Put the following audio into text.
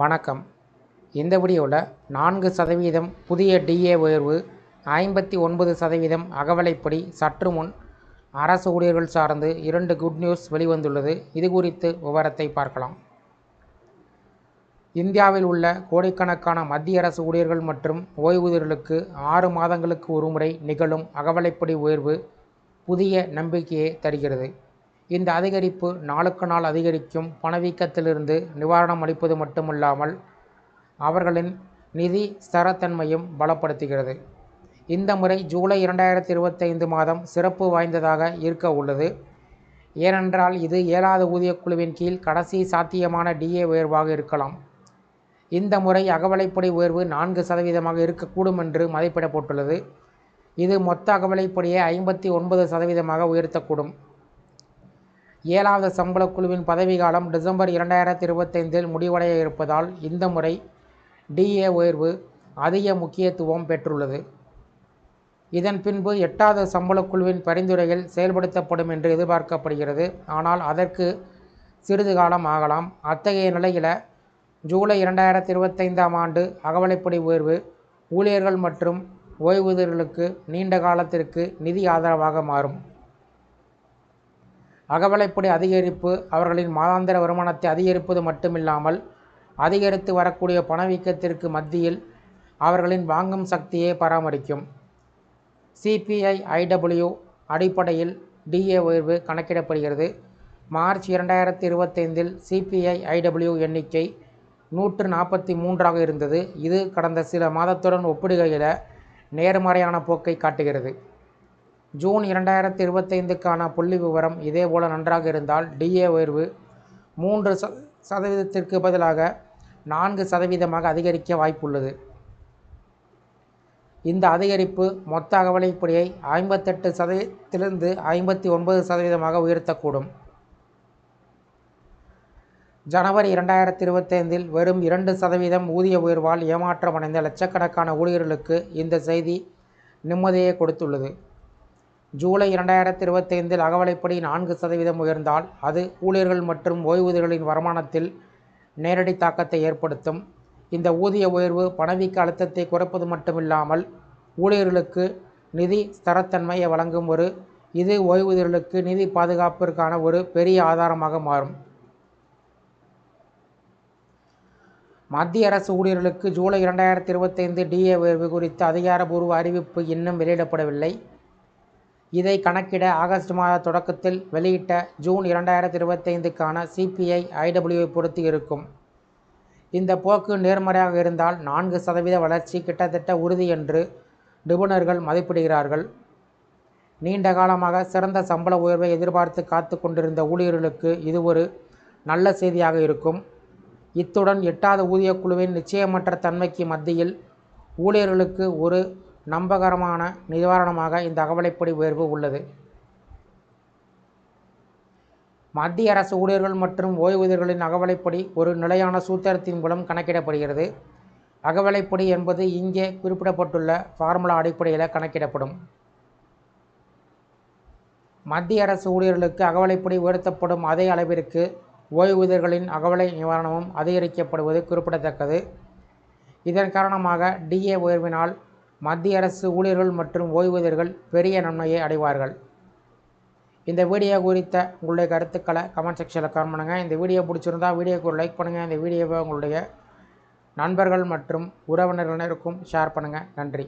வணக்கம். இந்த வீடியோவில் நான்கு சதவீதம் புதிய டிஏ உயர்வு ஐம்பத்தி ஒன்பது சதவீதம் அகவலைப்படி சற்று முன் அரசு ஊழியர்கள் சார்ந்து இரண்டு குட் நியூஸ் வெளிவந்துள்ளது. இது குறித்து விவரத்தை பார்க்கலாம். இந்தியாவில் உள்ள கோடிக்கணக்கான மத்திய அரசு ஊழியர்கள் மற்றும் ஓய்வூதியர்களுக்கு ஆறு மாதங்களுக்கு ஒருமுறை நிகழும் அகவலைப்படி உயர்வு புதிய நம்பிக்கையை தருகிறது. இந்த அதிகரிப்பு நாளுக்கு நாள் அதிகரிக்கும் பணவீக்கத்திலிருந்து நிவாரணம் அளிப்பது மட்டுமல்லாமல் அவர்களின் நிதி ஸ்திரத்தன்மையும் பலப்படுத்துகிறது. இந்த முறை ஜூலை இரண்டாயிரத்தி இருபத்தைந்து மாதம் சிறப்பு வாய்ந்ததாக இருக்க உள்ளது. ஏனென்றால் இது ஏழாவது ஊதியக் குழுவின் கீழ் கடைசி சாத்தியமான டிஏ உயர்வாக இருக்கலாம். இந்த முறை அகவலைப்படி உயர்வு நான்கு சதவீதமாக இருக்கக்கூடும் என்று மதிப்பிடப்பட்டுள்ளது. இது மொத்த அகவலைப்படியை ஐம்பத்தி ஒன்பது சதவீதமாக உயர்த்தக்கூடும். ஏழாவது சம்பளக்குழுவின் குழுவின் பதவிக்காலம் டிசம்பர் இரண்டாயிரத்தி இருபத்தைந்தில் முடிவடைய இருப்பதால் இந்த முறை டிஏ உயர்வு அதிக முக்கியத்துவம் பெற்றுள்ளது. இதன் பின்பு எட்டாவது சம்பளக்குழுவின் பரிந்துரைகள் செயல்படுத்தப்படும் என்று எதிர்பார்க்கப்படுகிறது. ஆனால் அதற்கு சிறிது காலம் ஆகலாம். அத்தகைய நிலையில் ஜூலை இரண்டாயிரத்தி இருபத்தைந்தாம் ஆண்டு அகவலைப்படி உயர்வு ஊழியர்கள் மற்றும் ஓய்வூதியர்களுக்கு நீண்ட காலத்திற்கு நிதி ஆதரவாக மாறும். அகவலைப்படி அதிகரிப்பு அவர்களின் மாதாந்திர வருமானத்தை அதிகரிப்பது மட்டுமில்லாமல் அதிகரித்து வரக்கூடிய பணவீக்கத்திற்கு மத்தியில் அவர்களின் வாங்கும் சக்தியை பராமரிக்கும். சிபிஐ ஐடபிள்யூ அடிப்படையில் டிஏ உயர்வு கணக்கிடப்படுகிறது. மார்ச் இரண்டாயிரத்தி இருபத்தைந்தில் சிபிஐ ஐடபிள்யூ எண்ணிக்கை நூற்று நாற்பத்தி மூன்றாக இருந்தது. இது கடந்த சில மாதத்துடன் ஒப்பிடுகையில் நேர்மறையான போக்கை காட்டுகிறது. ஜூன் இரண்டாயிரத்தி இருபத்தைந்துக்கான புள்ளி விவரம் இதேபோல நன்றாக இருந்தால் டிஏ உயர்வு மூன்று ச சதவீதத்திற்கு பதிலாக நான்கு சதவீதமாக அதிகரிக்க வாய்ப்புள்ளது. இந்த அதிகரிப்பு மொத்த அகவலைப்படியை ஐம்பத்தெட்டு சதவீதத்திலிருந்து ஐம்பத்தி ஒன்பது சதவீதமாக உயர்த்தக்கூடும். ஜனவரி இரண்டாயிரத்தி இருபத்தைந்தில் வெறும் இரண்டு சதவீதம் ஊதிய உயர்வால் ஏமாற்றமடைந்த லட்சக்கணக்கான ஊழியர்களுக்கு இந்த செய்தி நிம்மதியை கொடுத்துள்ளது. ஜூலை இரண்டாயிரத்தி இருபத்தைந்தில் அகவலைப்படி நான்கு சதவீதம் உயர்ந்தால் அது ஊழியர்கள் மற்றும் ஓய்வூதியர்களின் வருமானத்தில் நேரடி தாக்கத்தை ஏற்படுத்தும். இந்த ஊதிய உயர்வு பணவீக்க அழுத்தத்தை குறைப்பது மட்டுமில்லாமல் ஊழியர்களுக்கு நிதி ஸ்திரத்தன்மையை வழங்கும் ஒரு இது ஓய்வூதியர்களுக்கு நிதி பாதுகாப்பிற்கான ஒரு பெரிய ஆதாரமாக மாறும். மத்திய அரசு ஊழியர்களுக்கு ஜூலை இரண்டாயிரத்தி இருபத்தைந்து டிஏ உயர்வு குறித்த அதிகாரப்பூர்வ அறிவிப்பு இன்னும் வெளியிடப்படவில்லை. இதை கணக்கிட ஆகஸ்ட் மாத தொடக்கத்தில் வெளியிட்ட ஜூன் இரண்டாயிரத்தி இருபத்தைந்துக்கான சிபிஐ ஐடபிள்யூவை பொறுத்து இருக்கும். இந்த போக்கு நேர்மறையாக இருந்தால் நான்கு சதவீத வளர்ச்சி கிட்டத்தட்ட உறுதி என்று நிபுணர்கள் மதிப்பிடுகிறார்கள். நீண்ட காலமாக சிறந்த சம்பள உயர்வை எதிர்பார்த்து காத்து கொண்டிருந்த ஊழியர்களுக்கு இது ஒரு நல்ல செய்தியாக இருக்கும். இத்துடன் எட்டாவது ஊதியக் குழுவின் நிச்சயமற்ற தன்மைக்கு மத்தியில் ஊழியர்களுக்கு ஒரு நம்பகரமான நிவாரணமாக இந்த அகவலைப்படி உயர்வு உள்ளது. மத்திய அரசு ஊழியர்கள் மற்றும் ஓய்வூதியர்களின் அகவலைப்படி ஒரு நிலையான சூத்திரத்தின் மூலம் கணக்கிடப்படுகிறது. அகவலைப்படி என்பது இங்கே குறிப்பிடப்பட்டுள்ள ஃபார்முலா அடிப்படையில் கணக்கிடப்படும். மத்திய அரசு ஊழியர்களுக்கு அகவலைப்படி உயர்த்தப்படும் அதே அளவிற்கு ஓய்வூதியர்களின் அகவலை நிவாரணமும் அதிகரிக்கப்படுவது குறிப்பிடத்தக்கது. இதன் காரணமாக டிஏ உயர்வினால் மத்திய அரசு ஊழியர்கள் மற்றும் ஓய்வூதியர்கள் பெரிய நன்மையை அடைவார்கள். இந்த வீடியோ குறித்த உங்களுடைய கருத்துக்களை கமெண்ட் செக்ஷனில் கமெண்ட் பண்ணுங்கள் இந்த வீடியோ பிடிச்சிருந்தா வீடியோக்கு ஒரு லைக் பண்ணுங்கள் இந்த வீடியோவை உங்களுடைய நண்பர்கள் மற்றும் உறவினர்களுக்கும் ஷேர் பண்ணுங்கள் நன்றி.